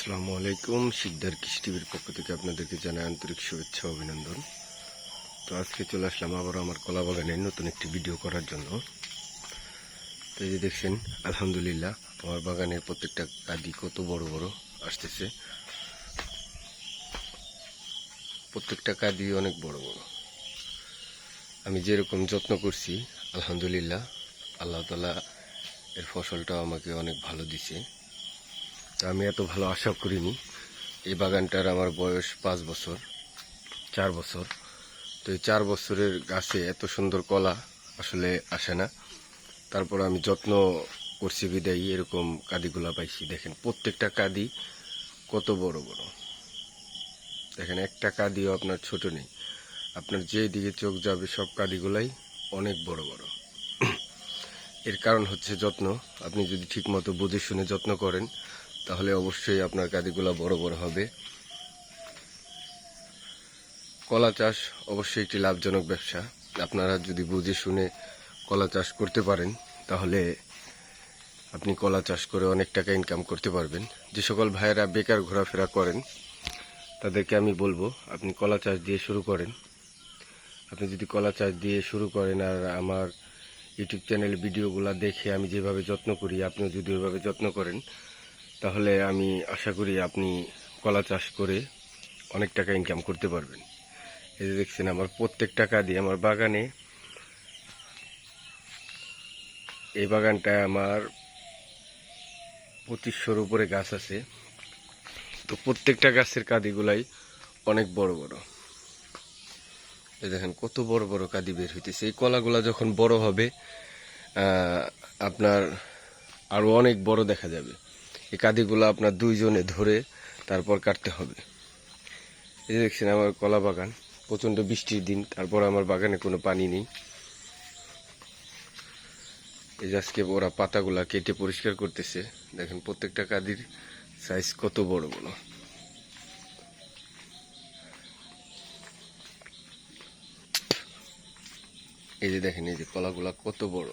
আসসালামু আলাইকুম, শিকদার কৃষি টিভির পক্ষ থেকে আপনাদেরকে জানাই আন্তরিক শুভেচ্ছা অভিনন্দন। তো আজকে চলে আসলাম আবার আমার কলা বাগানের নতুন একটি ভিডিও করার জন্য। তো এই যে দেখছেন, আলহামদুলিল্লাহ, আমার বাগানের প্রত্যেকটা কাদি কত বড় বড় আসতেছে। প্রত্যেকটা কাদি অনেক বড় বড়। আমি যেরকম যত্ন করছি, আলহামদুলিল্লাহ, আল্লাহ তালা এর ফসলটাও আমাকে অনেক ভালো দিছে। আমি এত ভালো আশা করিনি। এই বাগানটার আমার বয়স পাঁচ বছর, চার বছর। তো এই চার বছরের গাছে এত সুন্দর কলা আসলে আসে না। তারপর আমি যত্ন করছি বিদায়ী, এরকম কাদিগুলা পাইছি। দেখেন, প্রত্যেকটা কাদি কত বড় বড়। দেখেন, একটা কাদিও আপনার ছোট নেই। আপনার যে দিকে চোখ যাবে, সব কাদিগুলাই অনেক বড় বড়। এর কারণ হচ্ছে যত্ন। আপনি যদি ঠিকমতো বুঝে শুনে যত্ন করেন তাহলে অবশ্যই আপনার কাদিগুলো বড় বড় হবে। কলা চাষ অবশ্যই একটি লাভজনক ব্যবসা। আপনারা যদি বুঝে শুনে কলা চাষ করতে পারেন, তাহলে আপনি কলা চাষ করে অনেক টাকা ইনকাম করতে পারবেন। যে সকল ভাইয়েরা বেকার ঘোরাফেরা করেন, তাদেরকে আমি বলব, আপনি কলা চাষ দিয়ে শুরু করেন। আপনি যদি কলা চাষ দিয়ে শুরু করেন আর আমার ইউটিউব চ্যানেল ভিডিওগুলো দেখে আমি যেভাবে যত্ন করি, আপনিও যদি ওইভাবে যত্ন করেন তাহলে আমি আশা করি আপনি কলা চাষ করে অনেক টাকা ইনকাম করতে পারবেন। এই যে দেখছেন, আমার প্রত্যেক টাকা দিয়ে আমার বাগানে এই বাগানটায় আমার পঁচিশশোর উপরে গাছ আছে। তো প্রত্যেকটা গাছের কাদিগুলাই অনেক বড় বড়। এই দেখেন, কত বড় বড় কাদি বের হইতেছে। এই কলাগুলা যখন বড় হবে আপনার আরও অনেক বড় দেখা যাবে। এই কাদিগুলো আপনার দুইজনে ধরে তারপর কাটতে হবে। এই যে দেখছেন আমার কলা বাগান, প্রচণ্ড বৃষ্টির দিন, তারপর আমার বাগানে কোনো পানি নেই। এই যে আজকে ওরা পাতাগুলা কেটে পরিষ্কার করতেছে, দেখেন প্রত্যেকটা কাদির সাইজ কত বড় বড় এই যে দেখেন, এই যে কলাগুলা কত বড়।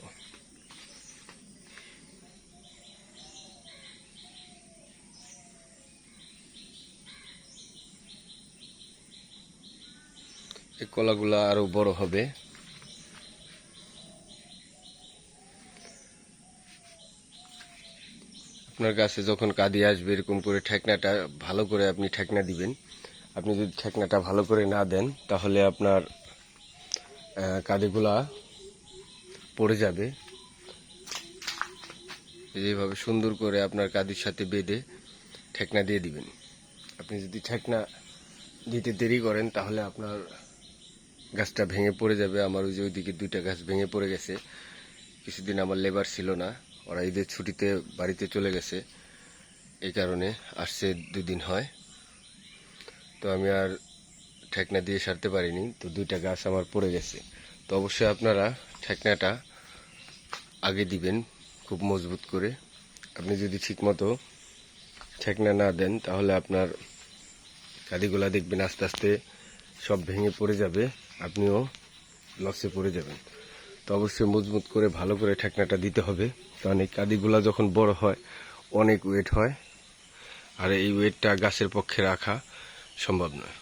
এই কলাগুলা আরও বড় হবে। আপনার কাছে যখন কাদি আসবে, এরকম করে ঠেকনাটা ভালো করে আপনি ঠেকনা দিবেন। আপনি যদি ঠেকনাটা ভালো করে না দেন, তাহলে আপনার কাদিগুলা পড়ে যাবে। এইভাবে সুন্দর করে আপনার কাদির সাথে বেঁধে ঠেকনা দিয়ে দিবেন। আপনি যদি ঠেকনা দিতে দেরি করেন, তাহলে আপনার গাছটা ভেঙে পড়ে যাবে। আমার ওই যে ওইদিকে দুইটা গাছ ভেঙে পড়ে গেছে। কিছুদিন আমার লেবার ছিল না। ওরা ঈদের ছুটিতে বাড়িতে চলে গেছে। এই কারণে আসছে দুদিন হয়। তো আমি আর ঠেকনা দিয়ে সারতে পারিনি। তো দুইটা গাছ আমার পড়ে গেছে। তো অবশ্যই আপনারা ঠেকনাটা আগে দিবেন খুব মজবুত করে। আপনি যদি ঠিকমতো ঠেকনা না দেন, তাহলে আপনার কাদিগুলা দেখবেন আস্তে আস্তে সব ভেঙে পড়ে যাবে। আপনিও লসে পড়ে যাবেন। তো অবশ্যই মজবুত করে, ভালো করে ঠেকনাটা দিতে হবে। কারণ এই কাদিগুলা যখন বড় হয়, অনেক ওয়েট হয়। আর এই ওয়েটটা গাছের পক্ষে রাখা সম্ভব নয়।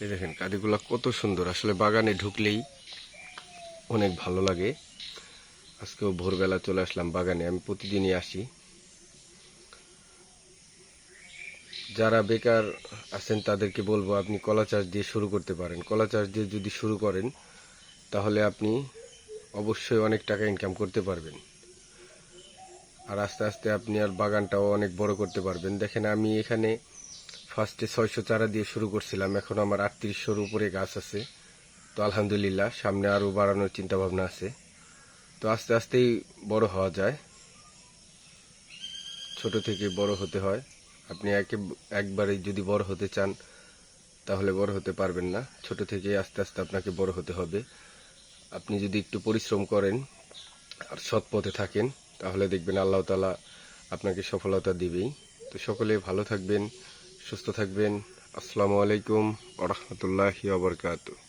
এই দেখেন, কাদিগুলা কত সুন্দর। আসলে বাগানে ঢুকলেই অনেক ভালো লাগে। আজকেও ভোরবেলা চলে আসলাম বাগানে। আমি প্রতিদিনই আসি। যারা বেকার আছেন তাদেরকে বলব আপনি কলা চাষ দিয়ে শুরু করতে পারেন। কলা চাষ দিয়ে যদি শুরু করেন, তাহলে আপনি অবশ্যই অনেক টাকা ইনকাম করতে পারবেন। আর আস্তে আস্তে আপনি আর বাগানটাও অনেক বড় করতে পারবেন। দেখেন, আমি এখানে ফার্স্টে ছয়শো চারা দিয়ে শুরু করছিলাম। এখন আমার আটত্রিশশোর উপরে গাছ আছে। তো আলহামদুলিল্লাহ, সামনে আরও বাড়ানোর চিন্তা ভাবনা আছে। তো আস্তে আস্তেই বড় হওয়া যায়। ছোট থেকে বড় হতে হয়। আপনি একে একবারে যদি বড় হতে চান, তাহলে বড় হতে পারবেন না। ছোট থেকে আস্তে আস্তে আপনাকে বড় হতে হবে। আপনি যদি একটু পরিশ্রম করেন আর সৎ পথে থাকেন, তাহলে দেখবেন আল্লাহ তালা আপনাকে সফলতা দিবেই। তো সকলে ভালো থাকবেন, সুস্থ থাকবেন। আসসালামু আলাইকুম আ আবরকাত